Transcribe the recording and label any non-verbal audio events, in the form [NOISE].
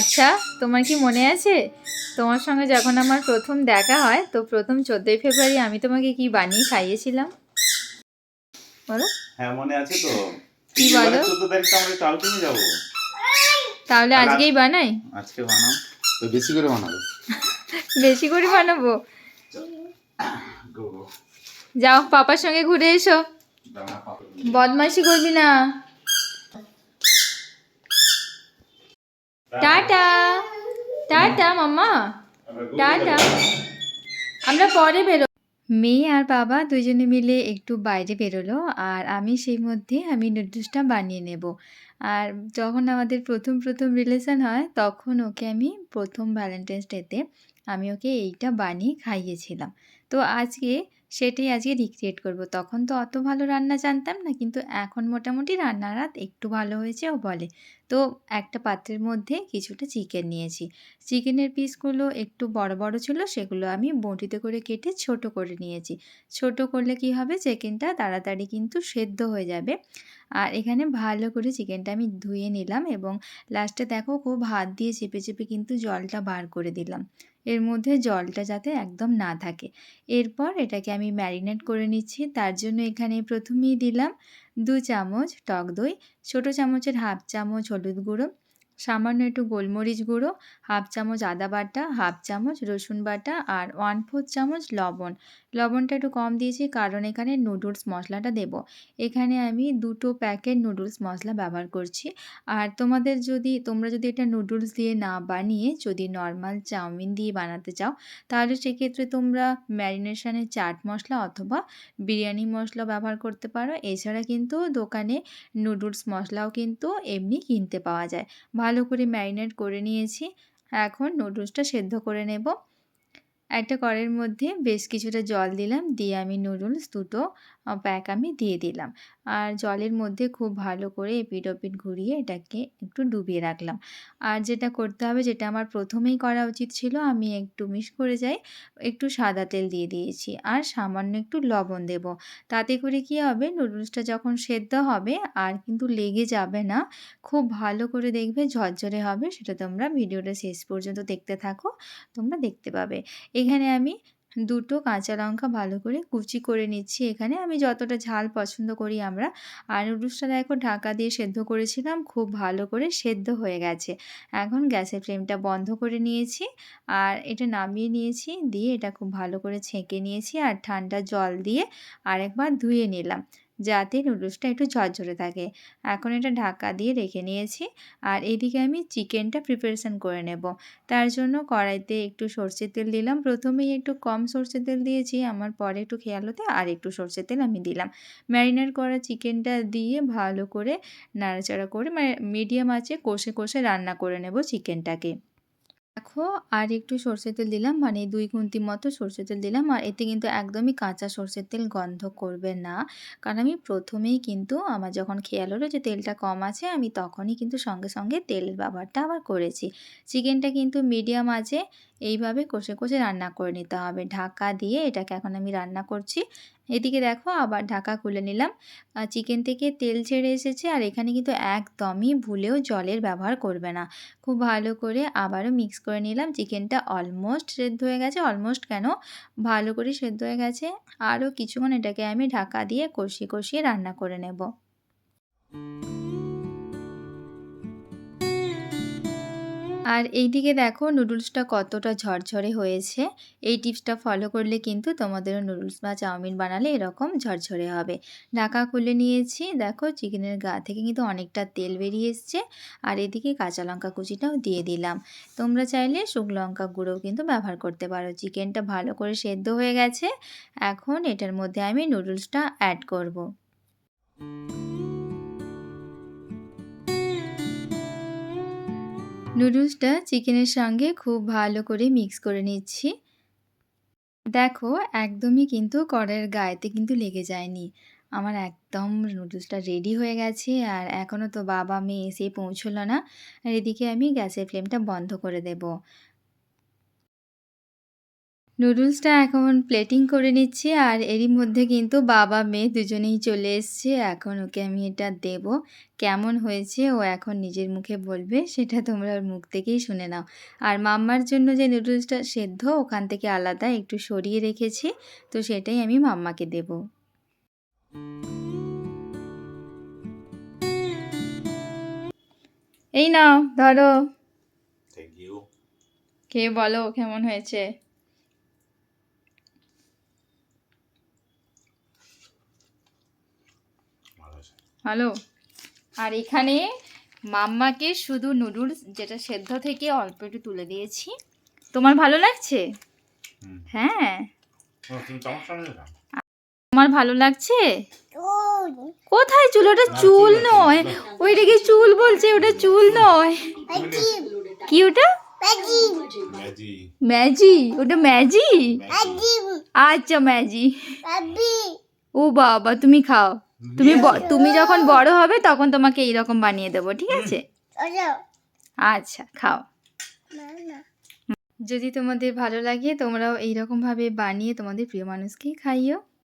আচ্ছা তোমার কি মনে আছে? তোমার সঙ্গে যখন আমার প্রথম দেখা হয় তো প্রথম চোদ্দোই ফেব্রুয়ারি আমি তোমাকে কি বানিয়ে খাইয়েছিলাম? বলো। হ্যাঁ মনে আছে তো। কি বলো? চোদ্দ তারিখ তো আমরা যাব। তাহলে আজকেই বানাই? আজকে বানাও। তো বেশি করে বানাবে। [LAUGHS] বেশি করে বানাবো? যাও পাপার সঙ্গে ঘুরে এসো। বদমাইশি করবি না। টাটা টাটা মাম্মা টাটা আমরা পরে বেরো মেয়ে আর বাবা দুজনে মিলে একটু বাইরে বেরোলো আর আমি সেই মধ্যে আমি নুডলসটা বানিয়ে নেব আর যখন আমাদের প্রথম প্রথম রিলেশন হয় তখন ওকে আমি প্রথম ভ্যালেন্টাইন্স ডেতে আমি ওকে এইটা বানিয়ে খাইয়েছিলাম তো আজকে সেটাই আজকে রিক্রিয়েট করব। তখন তো অত ভালো রান্না জানতাম না, কিন্তু এখন মোটামুটি রান্নার হাত একটু ভালো হয়েছে ও বলে। তো একটা পাত্রের মধ্যে কিছুটা চিকেন নিয়েছি। চিকেনের পিসগুলো একটু বড় বড় ছিল, সেগুলো আমি বঁটিতে করে কেটে ছোট করে নিয়েছি। ছোট করলে কি হবে? চিকেনটা তাড়াতাড়ি কিন্তু সেদ্ধ হয়ে যাবে। আর এখানে ভালো করে চিকেনটা আমি ধুয়ে নিলাম এবং লাস্টে দেখো খুব হাত দিয়ে চেপে চেপে কিন্তু জলটা বার করে দিলাম। এর মধ্যে জলটা যাতে একদম না থাকে। এরপর এটাকে আমি ম্যারিনেট করে নিচ্ছি। তার জন্য এখানে প্রথমেই দিলাম দু চামচ টক দই, ছোটো চামচের হাফ চামচ হলুদ গুঁড়ো সামান্য একটু গোলমরিচ গুঁড়ো, হাফ চামচ আদা বাটা, হাফ চামচ রসুন বাটা আর ওয়ান ফোর্থ চামচ লবণ। লবণটা একটু কম দিয়েছি কারণ এখানে নুডলস মশলাটা দেব। এখানে আমি দুটো প্যাকেট নুডলস মশলা ব্যবহার করছি। আর তোমাদের যদি, তোমরা যদি এটা নুডলস দিয়ে না বানিয়ে যদি নর্মাল চাউমিন দিয়ে বানাতে চাও, তাহলে সেক্ষেত্রে তোমরা ম্যারিনেশনের চাট মশলা অথবা বিরিয়ানি মশলা ব্যবহার করতে পারো। এছাড়া কিন্তু দোকানে নুডলস মশলাও কিন্তু এমনি কিনতে পাওয়া যায়। করে ম্যারিনেট করে নিয়েছি। এখন নুডলসটা সেদ্ধ করে নেব। একটা কড়ের মধ্যে বেশ কিছুটা জল দিলাম, দিয়ে আমি নুডলস দুটো প্যাক আমি দিয়ে দিলাম। আর জলের মধ্যে খুব ভালো করে এপিট ওপিট ঘুরিয়ে এটাকে একটু ডুবিয়ে রাখলাম। আর যেটা করতে হবে, যেটা আমার প্রথমেই করা উচিত ছিল, আমি একটু মিস করে যাই, একটু সাদা তেল দিয়ে দিয়েছি আর সামান্য একটু লবণ দেব। তাতে করে কি হবে, নুডলসটা যখন সেদ্ধ হবে আর কিন্তু লেগে যাবে না, খুব ভালো করে দেখবে, ঝরঝরে হবে, সেটা তোমরা ভিডিওটা শেষ পর্যন্ত দেখতে থাকো, তোমরা দেখতে পাবে। এখানে আমি দুটো কাঁচা লঙ্কা ভালো করে কুচি করে নিচ্ছি এখানে। আমি যতটা ঝাল পছন্দ করি আমরা। আর নুডলসটা দেখো ঢাকা দিয়ে সেদ্ধ করেছিলাম, খুব ভালো করে সেদ্ধ হয়ে গেছে। এখন গ্যাসের ফ্লেমটা বন্ধ করে নিয়েছি আর এটা নামিয়ে নিয়েছি, দিয়ে এটা খুব ভালো করে ছেঁকে নিয়েছি আর ঠান্ডা জল দিয়ে আরেকবার ধুয়ে নিলাম। যাতে নুডলসটা একটু ঝরঝরে থাকে। এখন এটা ঢাকা দিয়ে রেখে নিয়েছি আর এদিকে আমি চিকেনটা প্রিপারেশান করে নেব। তার জন্য কড়াইতে একটু সর্ষের তেল দিলাম। প্রথমেই একটু কম সর্ষের তেল দিয়েছি, আমার পরে একটু খেয়াল হতে আর একটু সর্ষের তেল আমি দিলাম। ম্যারিনেট করা চিকেনটা দিয়ে ভালো করে নাড়াচাড়া করে মানে মিডিয়াম আঁচে কষে কষে রান্না করে নেব চিকেনটাকে। দেখো আর একটু সর্ষের তেল দিলাম মানে দুই খুন্তি মতো সর্ষের তেল দিলাম। আর এতে কিন্তু একদমই কাঁচা সর্ষের তেল গন্ধ করবে না। কারণ আমি প্রথমেই কিন্তু আমার যখন খেয়াল হলো যে তেলটা কম আছে, আমি তখনই কিন্তু সঙ্গে সঙ্গে তেলের ব্যবহারটা আবার করেছি। চিকেনটা কিন্তু মিডিয়াম আছে এইভাবে কষে কষে রান্না করে নিতে হবে। ঢাকা দিয়ে এটাকে এখন আমি রান্না করছি। এদিকে দেখো আবার ঢাকা খুলে নিলাম। চিকেন থেকে তেল ছেড়ে এসেছে আর এখানে কিন্তু একদমই ভুলেও জলের ব্যবহার করবে না। খুব ভালো করে আবারও মিক্স করে নিলাম। চিকেনটা অলমোস্ট সেদ্ধ হয়ে গেছে। অলমোস্ট কেন? ভালো করে সেদ্ধ হয়ে গেছে। আরও কিছুক্ষণ এটাকে আমি ঢাকা দিয়ে কষিয়ে কষিয়ে রান্না করে নেব। আর এইদিকে দেখো নুডলসটা কতটা ঝরঝরে হয়েছে। এই টিপসটা ফলো করলে কিন্তু তোমাদেরও নুডলস বা চাউমিন বানালে এরকম ঝরঝরে হবে। ঢাকা খুলে নিয়েছি। দেখো চিকেনের গা থেকে কিন্তু অনেকটা তেল বেরিয়ে এসছে। আর এদিকে কাঁচা লঙ্কা কুচিটাও দিয়ে দিলাম। তোমরা চাইলে শুকনো লঙ্কা গুঁড়োও কিন্তু ব্যবহার করতে পারো। চিকেনটা ভালো করে সেদ্ধ হয়ে গেছে। এখন এটার মধ্যে আমি নুডলসটা অ্যাড করব। নুডলসটা চিকেনের সঙ্গে খুব ভালো করে মিক্স করে নিচ্ছি। দেখো, একদমই কিন্তু কড়ের গায়েতে কিন্তু লেগে যায়নি। আমার একদম নুডলসটা রেডি হয়ে গেছে আর এখনও তো বাবা মেয়ে এসে পৌঁছলো না। আর এদিকে আমি গ্যাসের ফ্লেমটা বন্ধ করে দেব। নুডলসটা এখন প্লেটিং করে নিচ্ছি আর এরই মধ্যে কিন্তু বাবা মেয়ে দুজনেই চলে এসছে। এখন ওকে আমি এটা দেব। কেমন হয়েছে ও এখন নিজের মুখে বলবে সেটা তোমরা ওর মুখ থেকেই শুনে নাও। আর মাম্মার জন্য যে নুডলসটা সেদ্ধ ওখান থেকে আলাদা একটু সরিয়ে রেখেছি। তো সেটাই আমি মাম্মাকে দেব। এই নাও ধরো। কে বলো কেমন হয়েছে ভালো আছে হ্যালো? আর এখানে মাম্মাকে শুধু নুডলস যেটা সেদ্ধ থেকে অল্প একটু তুলে দিয়েছি। তোমার ভালো লাগছে? হ্যাঁ। তোমার ভালো লাগছে? কোথায় চুল? ওটা চুল নয়। আছে, নয় ওইটাকে চুল বলছে ওটা চুল নয়। কি ওটা? ম্যাজি। ম্যাজি। ওটা ম্যাজি? আচ্ছা ম্যাজি। ও বাবা তুমি খাও। তুমি তুমি যখন বড় হবে তখন তোমাকে এইরকম বানিয়ে দেবো ঠিক আছে? আচ্ছা। খাও। যদি তোমাদের ভালো লাগে তোমরাও এইরকমভাবে বানিয়ে তোমাদের প্রিয় মানুষকে খাইও।